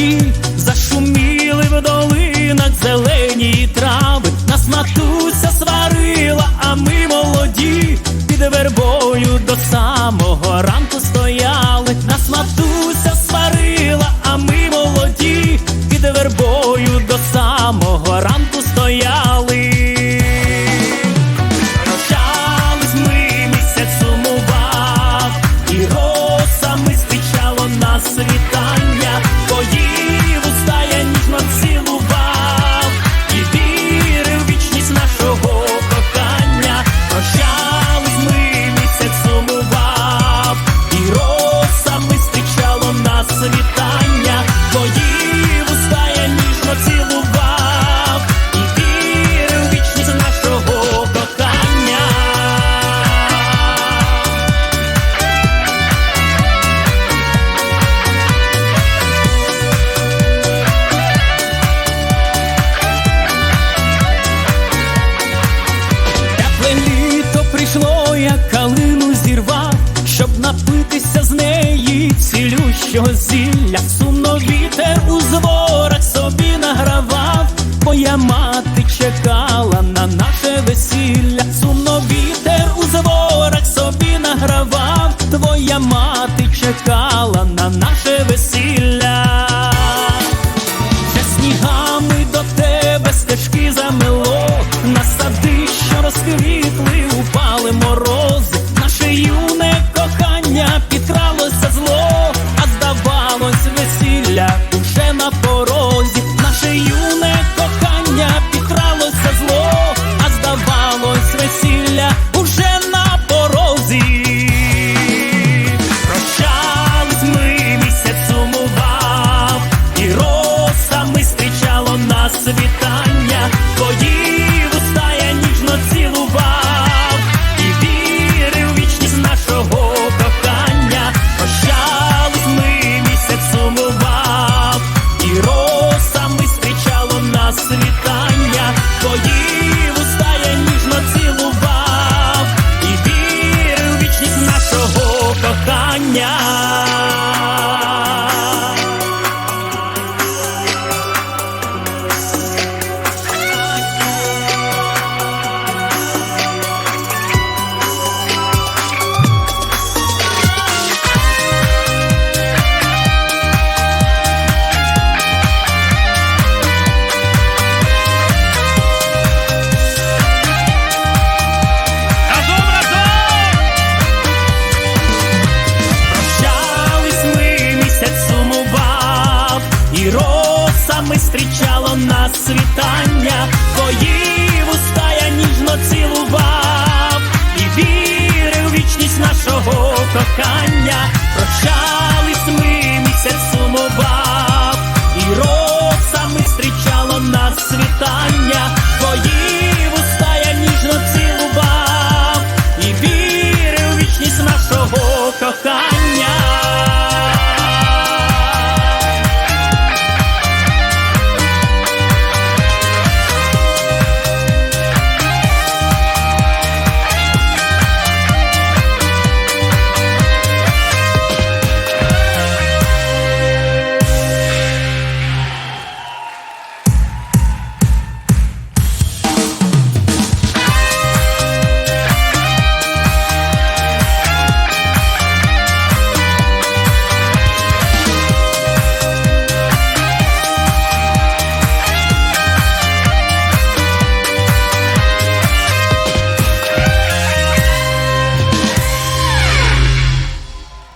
ті зашуміли в долинах зелені трави, нас матуся сварила, а ми молоді, під вербою до самого ранку стояли, нас матуся я калину зірвав, щоб напитися з неї цілющого зілля, сумно вітер у зворах собі награвав, моя мати чекала на наше весілля, сумно вітер у зворах собі награвав, твоя мати чекала на наше весілля. зустрічало нас світання.